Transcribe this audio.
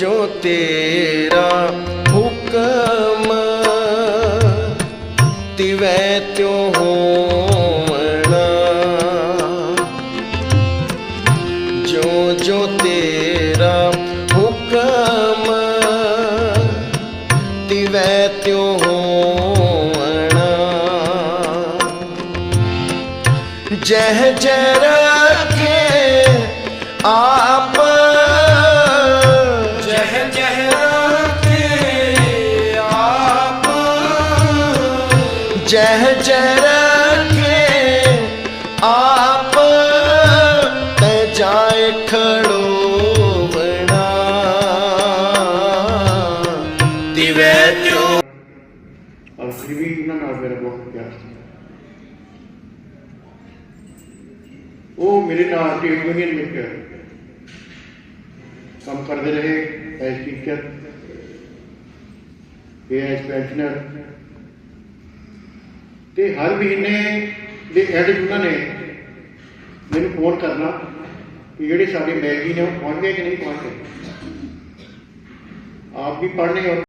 ਜੋ ਤੇਰਾ ਹੁਕਮ ਤਿਵੈ ਤਿਉ ਹੋਣਾ ਜੋ ਜੋ ਤੇਰਾ ਹੁਕਮ ਤਿਵੈ ਤਿਉ ਹੋਣਾ ਜਹ ਜਹ ਰਖੇ ਆ ਜਹ ਜਹ ਰਾਖੇ ਆਪ ਰਖੇ ਆਪ ਤੈ ਜਾਏ ਖੜੋਵਣਾ ਦਿਵੈ ਤਿਉ ਔਰ ਵੀ ਉਹਨਾਂ ਨਾਲ ਮੇਰਾ ਬਹੁਤ ਪਿਆਰ ਉਹ ਮੇਰੇ ਨਾਲ ਟ੍ਰੇਡ ਯੂਨੀਅਨ ਵਿੱਚ ਕੰਮ ਕਰਦੇ ਰਹੇ, ਐਸ ਟੀਚਰ ਐਸ ਪੈਨਸ਼ਨਰ। ਤੇ ਹਰ ਮਹੀਨੇ ਦੇ ਐਡ ਉਹਨਾਂ ਨੇ ਮੈਨੂੰ ਫੋਨ ਕਰਨਾ ਕਿ ਜਿਹੜੇ ਸਾਡੇ ਮੈਗੀ ਨੇ ਉਹ ਪਹੁੰਚ ਗਏ ਕਿ ਨਹੀਂ ਪਹੁੰਚ ਗਏ। ਆਪ ਵੀ ਪੜ੍ਹਨੇ ਔਰ